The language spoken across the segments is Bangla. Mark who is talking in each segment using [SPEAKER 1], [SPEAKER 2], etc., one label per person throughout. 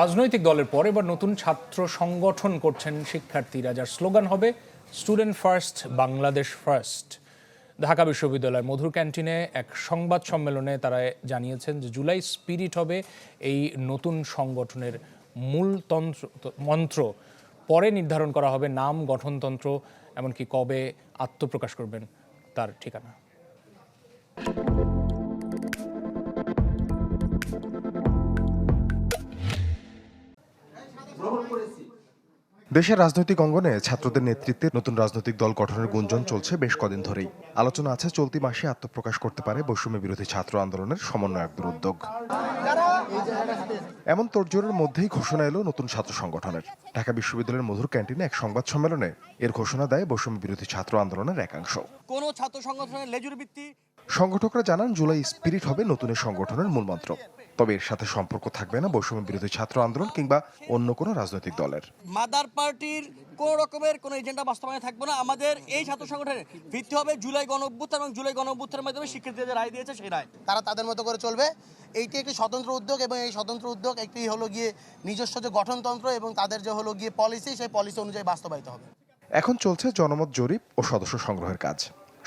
[SPEAKER 1] রাজনৈতিক দলের পর এবার নতুন ছাত্র সংগঠন করছেন শিক্ষার্থীরা, যার স্লোগান হবে student first Bangladesh first Dhaka বিশ্ববিদ্যালয়ের মধুর ক্যান্টিনে এক সংবাদ সম্মেলনে তারা জানিয়েছেন যে জুলাই স্পিরিট হবে এই নতুন সংগঠনের মূল তন্ত্র, মন্ত্র। পরে নির্ধারণ করা হবে নাম, গঠনতন্ত্র, এমনকি কবে আত্মপ্রকাশ করবেন তার ঠিকানা।
[SPEAKER 2] দেশের রাজনৈতিক অঙ্গনে ছাত্রদের নেতৃত্বে নতুন রাজনৈতিক দল গঠনের গুঞ্জন চলছে বেশ কদিন ধরেই। আলোচনা আছে চলতি মাসে আত্মপ্রকাশ করতে পারে বৈষম্য বিরোধী ছাত্র আন্দোলনের সমন্বয়কদের উদ্যোগ। এমন তোড়জোড়ের মধ্যেই ঘোষণা এলো নতুন ছাত্র সংগঠনের। ঢাকা বিশ্ববিদ্যালয়ের মধুর ক্যান্টিনে এক সংবাদ সম্মেলনে এর ঘোষণা দেয় বৈষম্য বিরোধী ছাত্র আন্দোলনের একাংশ।
[SPEAKER 3] কোনো ছাত্র সংগঠনের লেজুর ভিত্তি
[SPEAKER 2] সংগঠকরা জানান জুলাই স্পিরিট হবে নতুন সংগঠনের মূলমন্ত্র। তবে এর সাথে সম্পর্ক থাকবে না বৈষম্য বিরোধী ছাত্র আন্দোলন কিংবা অন্য কোনো রাজনৈতিক দলের।
[SPEAKER 3] মাদার পার্টির কোনো রকমের কোনো এজেন্ডা বাস্তবায়নে থাকবে না। আমাদের এই ছাত্র সংগঠনের ভিত্তি হবে জুলাই গণ এবং জুলাই গণ মাধ্যমে শিক্ষার্থীদের যে রায় দিয়েছে সেই রায়।
[SPEAKER 4] তারা তাদের মতো করে চলবে। এইটি একটি স্বতন্ত্র উদ্যোগ এবং এই স্বতন্ত্র উদ্যোগ একটি হলো গিয়ে নিজস্ব যে গঠনতন্ত্র এবং তাদের যে হলো গিয়ে পলিসি সেই পলিসি অনুযায়ী বাস্তবায়িত হবে।
[SPEAKER 2] এখন চলছে জনমত জরিপ ও সদস্য সংগ্রহের কাজ।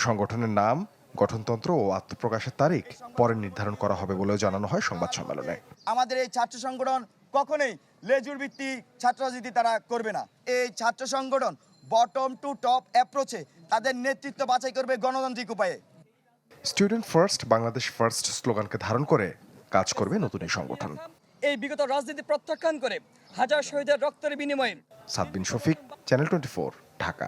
[SPEAKER 2] সংগঠনের নাম গঠনতন্ত্র ও আত্মপ্রকাশের তারিখ পরে নির্ধারণ করা হবে বলেও জানানো হয় সংবাদ সম্মেলনে।
[SPEAKER 5] আমাদের এই ছাত্র সংগঠন কখনোই লেজুর ভিত্তিক ছাত্র রাজনীতি তারা করবে না। এই ছাত্র সংগঠন বটম টু টপ অ্যাপ্রোচে তাদের নেতৃত্ব বাছাই করবে গণতান্ত্রিক উপায়ে।
[SPEAKER 2] স্টুডেন্ট ফার্স্ট বাংলাদেশ ফার্স্ট স্লোগানকে ধারণ করে কাজ করবে নতুন এই সংগঠন।
[SPEAKER 6] এই বিগত রাজনীতি প্রত্যাখ্যান করে হাজার শহীদের রক্তের বিনিময়ে।
[SPEAKER 2] Sadbin Shafiq channel twenty Dhaka.